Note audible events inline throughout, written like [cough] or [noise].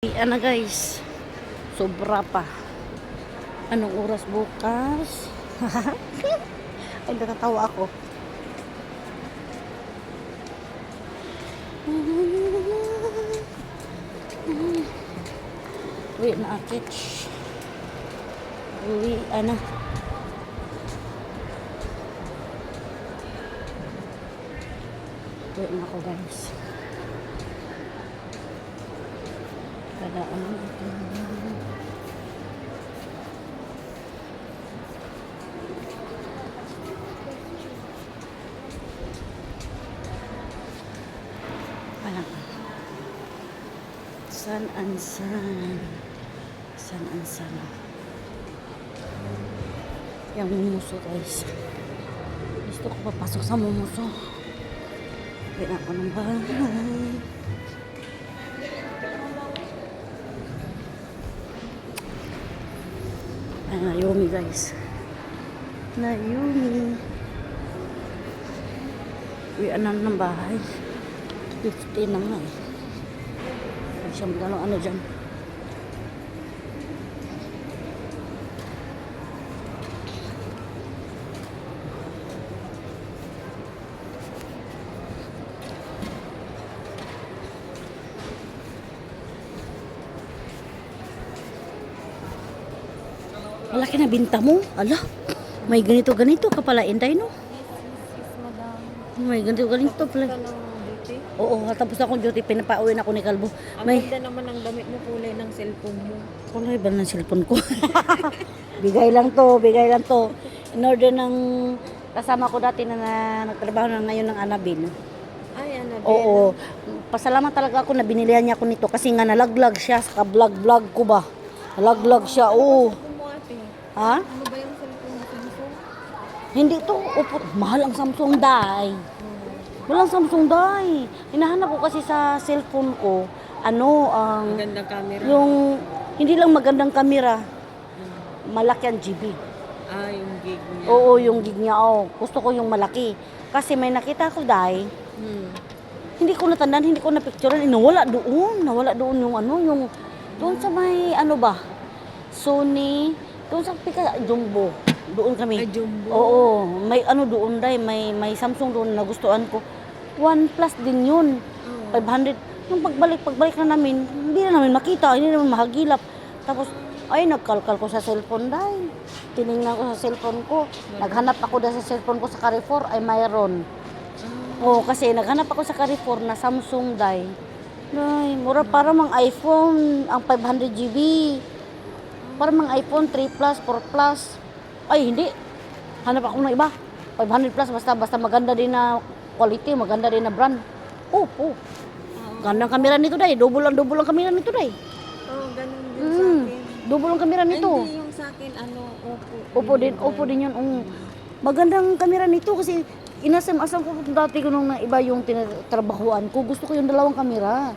Ano guys, sobra pa. Anong oras bukas? [laughs] Ay, natatawa ako. Uwi na akit. Uwi, ano. Uwi na ako guys. Kada ano. Alam. San and san. San and san. Yung mumuso guys. Gusto ko papasok sa mumuso. Kaya ako ng bahay. Guys. Naomi. Uwi na ng bahay. 50 na nga eh. Siyang gano'ng ano dyan. Binta mo. Ala, may ganito ganito ka pala, Inday, no? May ganito ganito pala. Oo, tapos akong duty, pinapauwi na ako ni Kalbo. Ang May ganda naman ang damit mo kulay ng cellphone mo. kulay ba ng cellphone ko? [laughs] bigay lang to, bigay lang to. In order ng kasama ko dati na, na nagtrabaho na ngayon ng Anabin. Ay, Annabelle. Oo, pasalamat talaga ako na binilihan niya ako nito kasi nga nalaglag siya sa vlog-vlog ko ba. Nalaglag siya, oo. Ha? Ano ba yung cellphone mo? Samsung? Hindi to, upo, mahal ang Samsung dai. Walang Samsung dai. Hinahanap ko kasi sa cellphone ko, ano, ang Magandang camera. yung hindi lang magandang kamera, malaki ang GB. Ah, yung gig niya. Oo, yung gig niya, oh. Gusto ko yung malaki. Kasi may nakita ko dai, Hmm. hindi ko natandaan, hindi ko na-picturean, eh, nawala doon, nawala doon yung ano, yung, doon sa may, ano ba, Sony, doon sa Pika, Jumbo, doon Ay, kami. jumbo. Oo, may ano doon dai, may, may Samsung doon na gustuan ko. One plus din yun, Oh. 500. Yung pagbalik, pagbalik na namin, hindi na namin makita, hindi naman mahagilap. Tapos, ay, nagkalkal ko sa cellphone dai. Tiningnan ko sa cellphone ko. Naghanap ako dahil sa cellphone ko sa Carrefour, ay mayroon. Oo, kasi naghanap ako sa Carrefour na Samsung dai. Ay, mura para mang iPhone, ang 500 GB. Para mang iPhone 3 Plus, 4 Plus. Ay, hindi. Hanap ako ng iba. 500 plus, basta basta maganda din na quality, maganda din na brand. Oh, oh. Gandang kamera nito dai. Double ang double ang kamera nito dai. Oh, ganun din Mm. sa akin. Double ang kamera nito. Hindi yung sa akin, ano, Oppo. Opo din, opo din yun. Um, magandang kamera nito kasi inasam-asam ko dati ko nung na iba yung tinatrabahuan ko. Gusto ko yung dalawang kamera.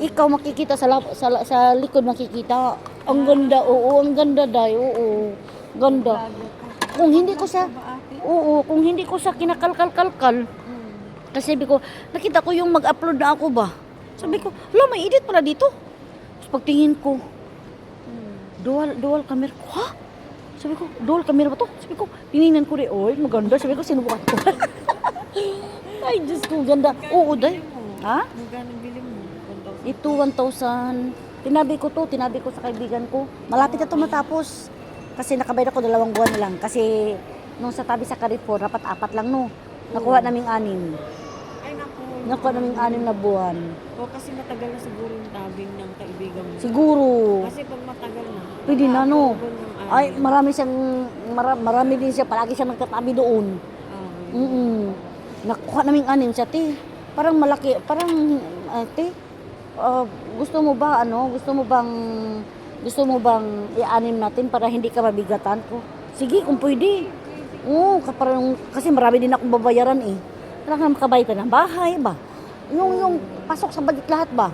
Ikaw makikita sa, lap- sa, sa likod makikita. Ang ganda, oo, ang ganda dai, oo. Ganda. Kung hindi ko sa, oo, kung hindi ko sa kinakalkal-kalkal, kasi sabi ko, nakita ko yung mag-upload na ako ba. Sabi ko, wala, may edit pala dito. Tapos pagtingin ko, dual dual camera ko. Ha? Sabi ko, dual camera ba to? Sabi ko, tinignan ko rin, oy, maganda. Sabi ko, sinubukan ko. [laughs] Ay, Diyos ko, ganda. Oo, day. Ha? Magkano bili mo? 1,000. Ito, 1,000. Tinabi ko to, tinabi ko sa kaibigan ko. Malapit na to matapos. Kasi nakabayad ako dalawang buwan lang. Kasi nung sa tabi sa Carrefour, dapat apat lang no. Nakuha naming anim. Ay, naku. Nakuha naming anim na buwan. O, kasi matagal na siguro yung tabing ng kaibigan mo. Siguro. Kasi pag matagal na, Pwede na, no? Ay, marami siyang, mara, marami din siya. Palagi siya nagtatabi doon. Ah, Mm Nakuha naming anim siya, te. Parang malaki, parang, uh, gusto mo ba, ano, gusto mo bang, gusto mo bang i-anim natin para hindi ka mabigatan ko? Sige, kung pwede. Oo, ka- parang, kasi marami din akong babayaran eh. Kailangan makabayad ka ng bahay ba? Yung, yung pasok sa budget lahat ba?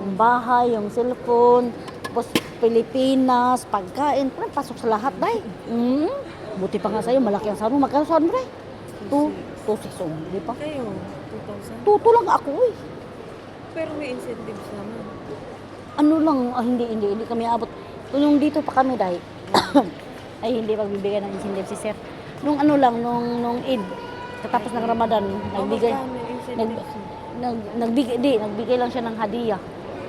Yung bahay, yung cellphone, tapos Pilipinas, pagkain, parang pasok sa lahat, day. Mm Buti pa nga sa'yo, malaki ang sahod mo. Magkano sahod mo, day? Two, two, six, oh, di pa? Kayo, 2,000. Tuto lang ako eh. Pero may incentives naman. ano lang, ah, hindi, hindi, hindi kami abot. Kung yung dito pa kami dahil, [coughs] ay hindi magbibigay ng incentive si sir. Nung ano lang, nung, nung Eid, katapos ng Ramadan, nagbigay, Oh, nag, nag, nagbigay, di, nagbigay lang siya ng hadiah.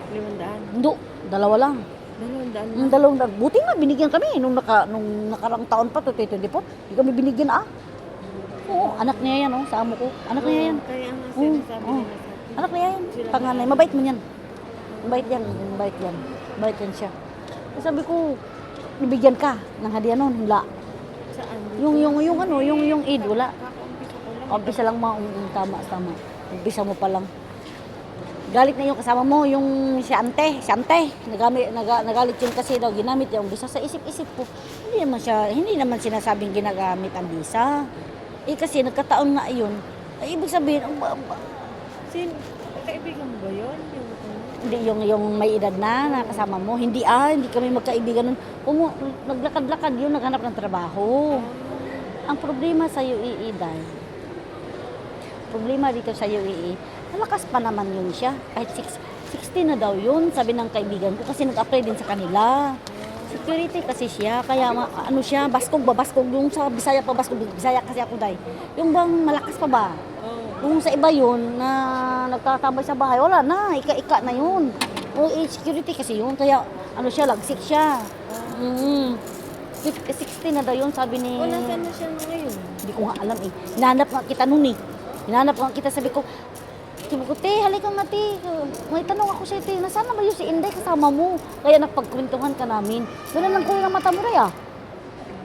Limandaan. Hindi, dalawa lang. Dalawang daan. Yung dalawang dal- buti nga binigyan kami nung naka nung nakarang taon pa to 2024. Hindi kami binigyan ah. Oo, anak niya yan oh, sa amo ko. Anak niya yan. Kaya nga sinasabi nila sa. Anak niya yan. Panganay, mabait mo yan. Mabait yan, mabait yan. Mabait yan siya. Sabi ko, nabigyan ka ng hadiah noon, wala. Saan? Yung yung yung ano, yung yung Eid wala. Umpisa lang mga um, tama tama. Umpisa mo pa lang. Galit na yung kasama mo, yung si ante, si ante. Nagamit, naga, nagalit yun kasi daw ginamit yung bisa sa isip-isip ko. Hindi naman siya, hindi naman sinasabing ginagamit ang bisa. Eh kasi nagkataon nga yun. Ay, ibig sabihin, ba- Sin, kaibigan mo ba yun? Yung, hindi yung yung may edad na nakasama mo. Hindi ah, hindi kami magkaibigan nun. Kumu, naglakad-lakad yun, naghanap ng trabaho. Ang problema sa UAE dahil, problema dito sa UAE, malakas pa naman yun siya. Kahit six- 60 na daw yun, sabi ng kaibigan ko, kasi nag-apply din sa kanila. Security kasi siya, kaya ma- ano siya, baskog ba, baskog yung sa Bisaya pa, baskog, Bisaya kasi ako dahil. Yung bang malakas pa ba? Oo. Kung sa iba yun, na nagtatambay sa bahay, wala na, ika-ika na yun. O eh, security kasi yun, kaya ano siya, lagsik siya. Mm 60 na daw yun, sabi ni... O, nasaan na siya ngayon? Hindi ko nga alam eh. Hinanap nga kita noon eh. Hinanap nga kita, sabi ko, sabi ko, te, halika nga te. May tanong ako sa'yo, te, nasaan na ba yung si Inday kasama mo? Kaya nagpagkwentuhan ka namin. Ganun lang kulay ng mata mo rin ah.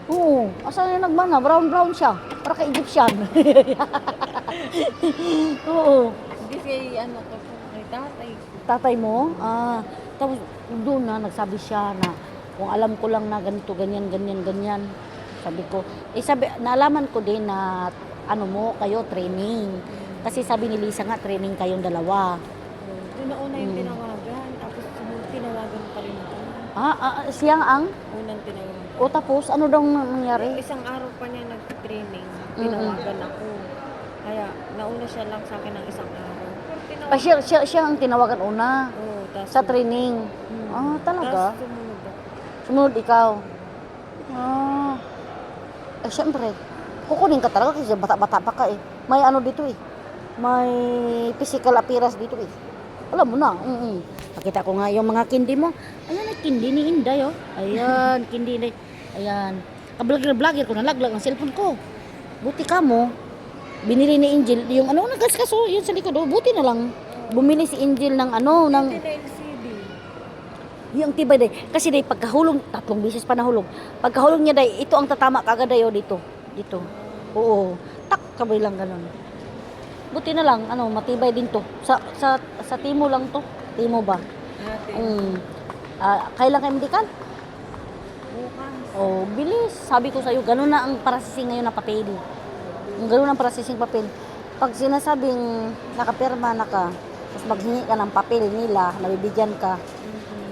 Oo, asan na nagmana? Brown-brown siya. Para kay Egyptian. [laughs] [laughs] Oo. Hindi kay ano ko kay tatay. Tatay mo? Ah, tapos doon na, nagsabi siya na kung alam ko lang na ganito, ganyan, ganyan, ganyan. Sabi ko, eh sabi, naalaman ko din na ano mo, kayo training. Kasi sabi ni Lisa nga, training kayong dalawa. Yung nauna yung Mm. tinawagan, tapos sumunod tinawagan pa rin ako. Ah, ah, siya ang? Unang tinawagan. O tapos, ano daw nangyari? Isang araw pa niya nag-training, tinawagan ako. Kaya nauna siya lang sa akin ng isang araw. Pero tinawagan. Ah, siya, siya, siya ang tinawagan una Oo, tas, sa training. Mm. Ah, talaga? Tas sumunod ako. Sumunod ikaw. Ah. Eh, syempre, kukunin ka talaga kasi bata-bata pa ka eh. May ano dito eh. May physical appearance dito eh. Alam mo na. Mm Nakita ko nga yung mga kindi mo. Ayan, ay kindi ni Inday oh. Ayan, kindi ni. Ayan. Kablogger-vlogger ko, nalaglag ang cellphone ko. Buti ka mo. Binili ni Angel yung ano, nagkaskaso, yun sa likod. Oh, buti na lang. Bumili si Angel ng ano, ng yung tibay day. Kasi day, pagkahulog, tatlong bisis pa nahulog. Pagkahulog niya day, ito ang tatama kagad day, oh, dito. Dito. Oo. Tak, kabay lang ganun. Buti na lang, ano, matibay din to. Sa, sa, sa timo lang to. Timo ba? Ate, Mm. Ah, kailan kayo medical? bukas. Oh, bilis. Sabi ko sa'yo, ganun na ang processing ngayon na papel. Yung ganun ang processing papel. Pag sinasabing nakapirma na ka, tapos maghingi ka ng papel nila, nabibigyan ka,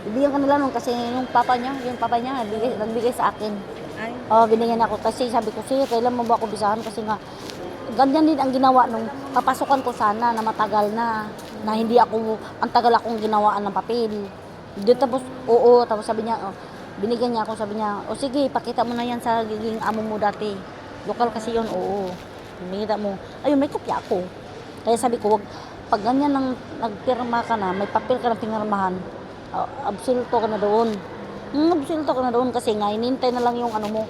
Bibigyan ka nila nun kasi yung papa niya, yung papa niya, nagbigay, nagbigay sa akin. Ay, Oo, binigyan ako kasi sabi ko, sige, kailan mo ba ako bisahan? Kasi nga, ganyan din ang ginawa nung papasukan ko sana na matagal na, na hindi ako, ang tagal akong ginawaan ng papel. Di, tapos, oo, tapos sabi niya, oh, binigyan niya ako, sabi niya, o sige, pakita mo na yan sa giging amo mo dati. Lokal kasi yon oo. Binigyan mo, ayun, may kopya ako. Kaya sabi ko, wag, pag ganyan nang nagpirma ka na, may papel ka na pinirmahan, uh, absoluto ka na doon. Mm, absoluto ka na doon kasi nga, inintay na lang yung ano mo.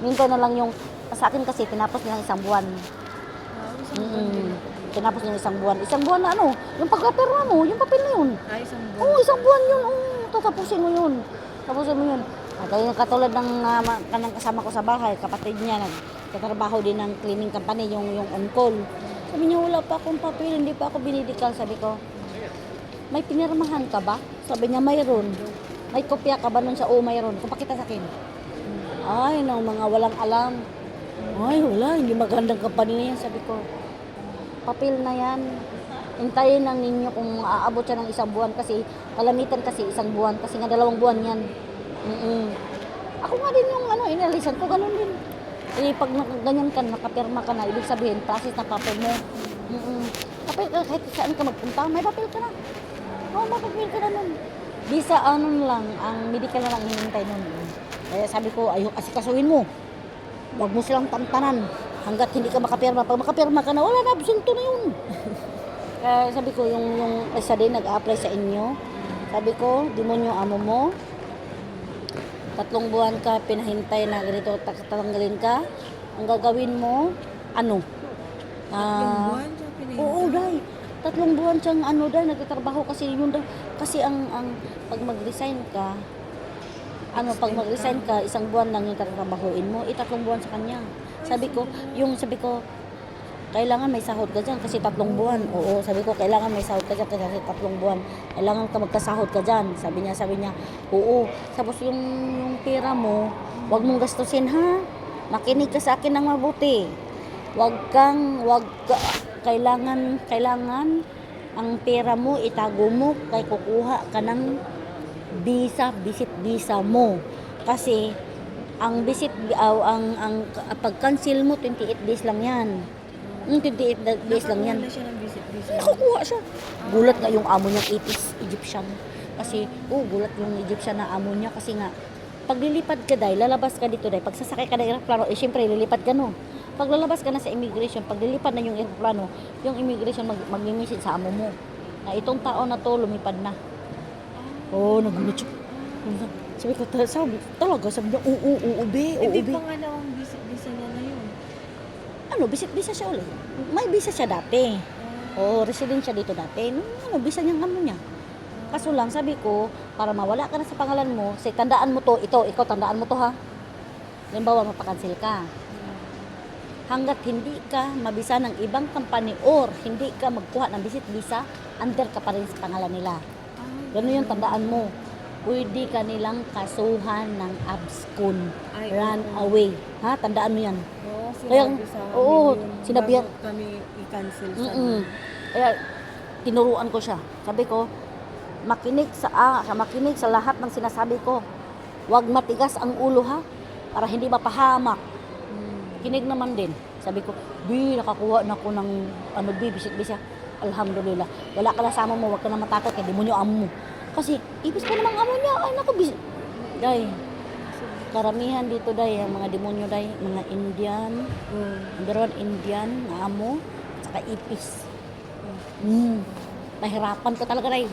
Inintay na lang yung, sa akin kasi, tinapos nilang isang buwan. ah, isang Mm buwan din. Tinapos nilang isang buwan. Isang buwan na ano, yung pagkapirma mo, yung papel na yun. Ay, isang buwan. Oo, isang buwan yun. Oo, tatapusin mo yun. Tapusin mo yun. At kaya katulad ng uh, kanang kasama ko sa bahay, kapatid niya, nagtatrabaho din ng cleaning company, yung, yung on-call. Sabi niya, wala pa akong papel, hindi pa ako binidikal. Sabi ko, may pinirmahan ka ba? Sabi niya, mayroon. May kopya ka ba nun sa oo, mayroon. Kung pakita sa akin. Ay, no, mga walang alam. Ay, wala, hindi magandang company na yan. Sabi ko, papel na yan. Hintayin lang ninyo kung aabot siya ng isang buwan kasi kalamitan kasi isang buwan kasi nga dalawang buwan yan. Mm Ako nga din yung ano, inalisan ko, ganun din. Eh, pag ganyan ka, nakapirma ka na, ibig sabihin, process na papel mo. Mm Papel ka, kahit saan ka magpunta, may papel ka na. Oo, may papel ka na nun. Bisa ano lang, ang medical na lang hinintay nun. Kaya sabi ko, ayok asikasuhin mo. Huwag mo silang tantanan hanggat hindi ka makapirma. Pag makapirma ka na, wala na, absunto na yun. [laughs] Kaya sabi ko, yung, yung isa din nag-apply sa inyo, sabi ko, demonyo amo mo, tatlong buwan ka, pinahintay na ganito, tatanggalin ka, ang gagawin mo, ano? Yung Ah, buwan. Oo, dai. Tatlong buwan siyang ano dai nagtatrabaho kasi yun daw kasi ang ang pag mag-resign ka ano pag mag-resign ka isang buwan lang yung tatrabahuin mo, eh tatlong buwan sa kanya. Sabi ko, yung sabi ko kailangan may sahod ka dyan kasi tatlong buwan. Oo, sabi ko, kailangan may sahod ka dyan kasi tatlong buwan. Kailangan ka magkasahod ka dyan. Sabi niya, sabi niya, oo. Tapos yung, yung pera mo, wag mong gastusin ha. Makinig ka sa akin ng mabuti. Wag kang, wag ka, kailangan, kailangan ang pera mo, itago mo, kay kukuha ka ng visa, visit visa mo. Kasi, ang visit, aw ang, ang, pag cancel mo, 28 days lang yan. Mm, 28 da- days lang yan. Nakakuha na siya ng visit-visit. Nakakuha siya. Gulat nga yung amo niyang 80s Egyptian. Kasi, oh, gulat yung Egyptian na amo niya kasi nga, pag lilipad ka dahil, lalabas ka dito dahil, pag sasakay ka ng aeroplano, eh syempre, lilipad ka no. Pag lalabas ka na sa immigration, pag lilipad na yung aeroplano, yung immigration mag mag-message sa amo mo na itong taon na to lumipad na. Oh, nagulat siya. Sabi ko, "Ta- sabi, talaga, sabi niya, oo, oo, oo, be, oo, Hindi be. pa nga daw ang visit-visa niya na yun. Ano, bisit bisa siya ulit. May bisa siya dati. Oo, resident siya dito dati. Nung ano, bisa niyang ano niya. Kaso lang, sabi ko, para mawala ka na sa pangalan mo, say, tandaan mo to, ito, ikaw, tandaan mo to ha. Halimbawa, mapakansil ka. Hanggat hindi ka mabisa ng ibang company or hindi ka magkuha ng visit visa, under ka pa rin sa pangalan nila. Ganun yung tandaan mo. Pwede ka nilang kasuhan ng abscon. Run away. Ha? Tandaan mo yan. Oo, Kaya, oo, sinabihan- kami i-cancel sa Mm-mm. Kaya tinuruan ko siya. Sabi ko, makinig sa ah, sa makinig sa lahat ng sinasabi ko. Huwag matigas ang ulo ha para hindi mapahamak. Kinig naman din. Sabi ko, Bi, nakakuha na ako ng ano, Bi, bisit-bisya. Alhamdulillah. Wala ka na sama mo, huwag ka na matakot kay demonyo amo mo. Kasi, ibis pa namang amo niya. Ay, naku, bis... Day, karamihan dito, day, ang mga demonyo, day, mga Indian, Mm. Number one, Indian na amo, saka ipis. Hmm. Pahirapan ka talaga, Ray.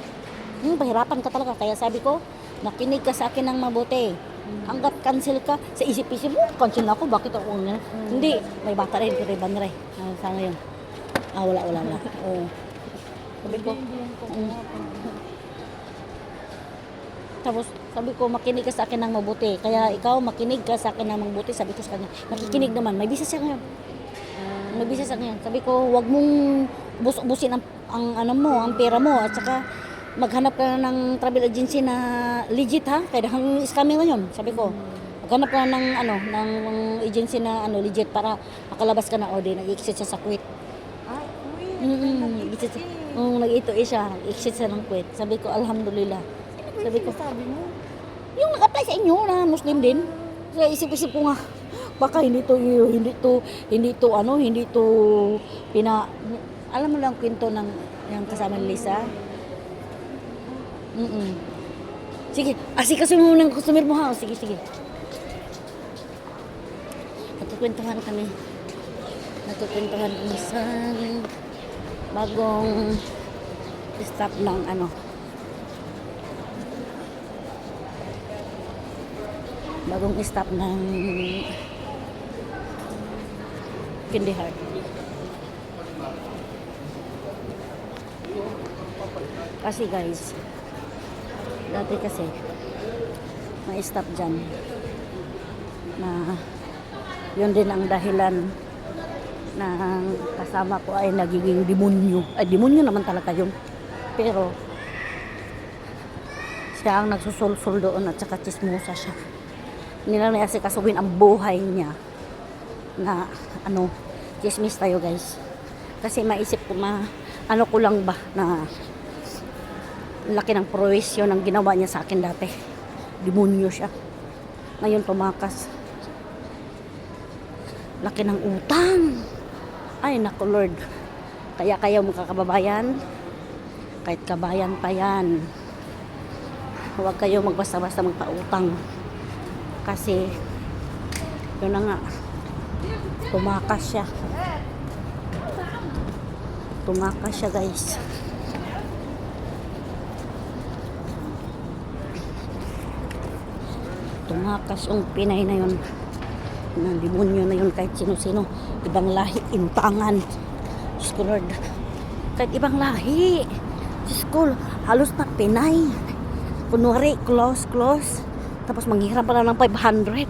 Hmm, pahirapan ka talaga. Kaya sabi ko, nakinig ka sa akin ng mabuti. Hanggat cancel ka, sa isip-isip mo, cancel na ako, bakit ako nga? Hindi, may bata rin, pero iba rin. Ah, sa ngayon. Ah, wala, wala, wala. [laughs] Oo. Sabi ko. Mm. Tapos sabi ko, makinig ka sa akin ng mabuti. Kaya ikaw, makinig ka sa akin ng mabuti. Sabi ko sa kanya, nakikinig naman. May bisa siya ngayon. May bisa siya ngayon. Sabi ko, wag mong bus busin ang, ang ano mo, ang pera mo. At saka, maghanap ka na ng travel agency na legit ha. Kaya hang scammer ngayon. Sabi ko, maghanap ka na ng ano, ng agency na ano legit para makalabas ka na o di nag-exit siya sa quit. Ay, uy, Mm, nag-exit nag-ito siya, nag-exit siya ng quit. Sabi ko, alhamdulillah. Sabi ko, sabi mo, yung nag-apply sa inyo na Muslim din. Kaya isip-isip ko nga, baka hindi to, hindi to, hindi to, ano, hindi to, pina, alam mo lang kwento ng, yung kasama ni Lisa? Mm Sige, asikaso mo ng customer mo ha. Sige, sige. Nagkukwentuhan kami. Nagkukwentuhan kami sa bagong staff ng ano, bagong staff ng Candy. Kasi guys, dati kasi may staff dyan na yun din ang dahilan na kasama ko ay nagiging demonyo. Ay, demonyo naman talaga yun. Pero, siya ang nagsusulsul doon at saka chismosa siya nila na asikasuhin ang buhay niya na ano, chismis tayo guys. Kasi maisip ko ma, ano ko lang ba na laki ng prowisyo ng ginawa niya sa akin dati. Demonyo siya. Ngayon tumakas. Laki ng utang. Ay, naku Lord. Kaya kayo mga kababayan, kahit kabayan pa yan, huwag kayo magbasta-basta magpautang. Kasi, yun na nga, tumakas siya. Tumakas siya guys. Tumakas yung Pinay na yun. Ng demonyo na yun kahit sino-sino. Ibang lahi, inutangan. Diyos Lord. Kahit ibang lahi. Diyos ko, halos na Pinay. Kunwari, close, close. Tapos manghiram pa lang ng 500.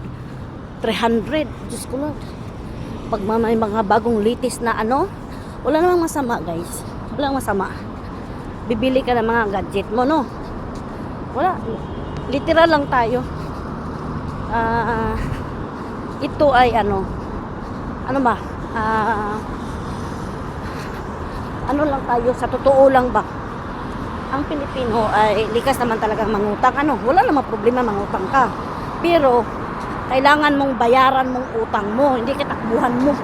300. Diyos ko Lord. Pag may mga bagong litis na ano, wala namang masama guys. Wala namang masama. Bibili ka ng mga gadget mo, no? Wala. Literal lang tayo. Ah, ito ay ano, ano ba? Ah, ano lang tayo, sa totoo lang ba? Ang Pilipino ay likas naman talagang mangutang. Ano, wala namang problema mangutang ka. Pero, kailangan mong bayaran mong utang mo, hindi katakbuhan mo.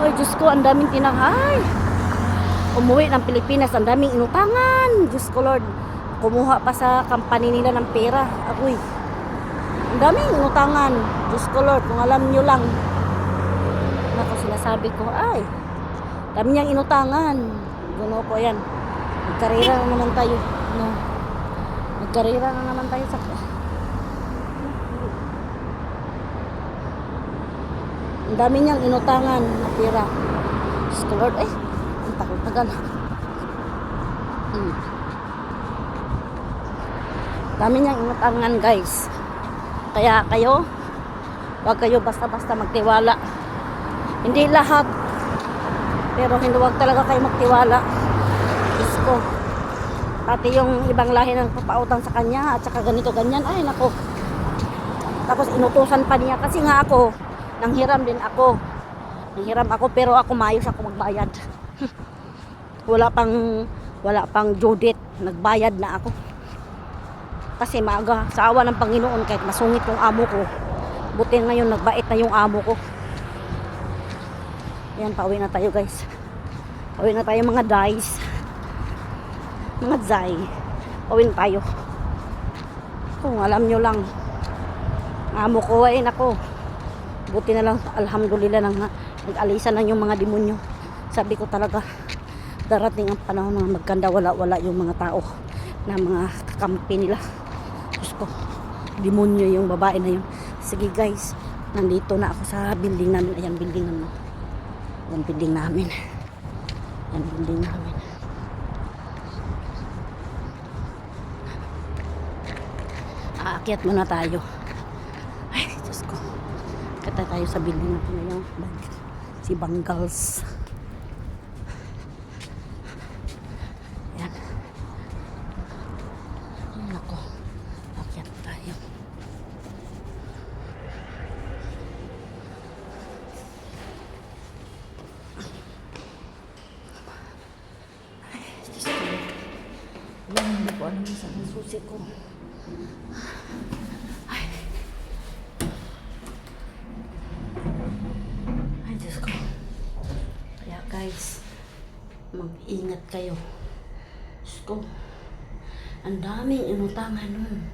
Ay, Diyos ko, ang daming tinahay. Umuwi ng Pilipinas, ang daming inutangan. Diyos ko, Lord. Kumuha pa sa company nila ng pera. Agoy. Ang daming inutangan. Diyos ko, Lord, kung alam nyo lang. Naku, sinasabi ko, ay, dami niyang inutangan. Guno ko yan. Magkarira na naman tayo. No. Magkarira na naman tayo sa... Ang dami niyang inutangan na pera. Diyos ko, Lord, eh, ang tagal-tagal. Hmm. Dami niyang inutangan, guys. Kaya kayo, huwag kayo basta-basta magtiwala. Hindi lahat. Pero hindi huwag talaga kayo magtiwala. Ko. Pati yung ibang lahi ng papautang sa kanya at saka ganito ganyan. Ay, nako. Tapos inutusan pa niya kasi nga ako, nanghiram din ako. Nanghiram ako pero ako maayos ako magbayad. [laughs] wala pang wala pang date. Nagbayad na ako. Kasi maaga sa awa ng Panginoon kahit masungit yung amo ko. Buti ngayon nagbait na yung amo ko. Yan, pauwi na tayo guys. Pauwi na tayo mga guys. Mga zay. Pauwi na tayo. Kung alam nyo lang. Amo ko ay nako. Buti na lang alhamdulillah nang nag-alisan na yung mga demonyo. Sabi ko talaga darating ang panahon na magkanda wala-wala yung mga tao na mga kakampi nila. Diyos ko, demonyo yung babae na yun. Sige guys, nandito na ako sa building namin. Ayan, building namin. Ayan, building namin. Ayan, building namin. Aakyat muna tayo. Ay, Diyos ko. Kata tayo sa building natin ngayon. Si Bangals. Ayan. Ay, nako. Akyat tayo. Ay, Diyos ko. Ayan, hindi ko alam sa susi ko. Ay. Ay, Diyos ko. Kaya guys, mag-ingat kayo. Diyos ko. Ang daming inutangan nun.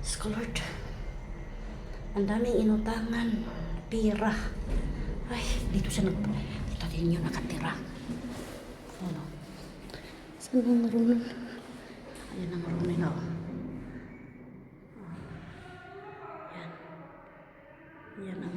Diyos ko, Lord. Ang daming inutangan. Pira. Ay, dito siya nag... Dito din yun nakatira. Ano? Saan room nun? Ayan ang room nila. oh. Yan. Yan ang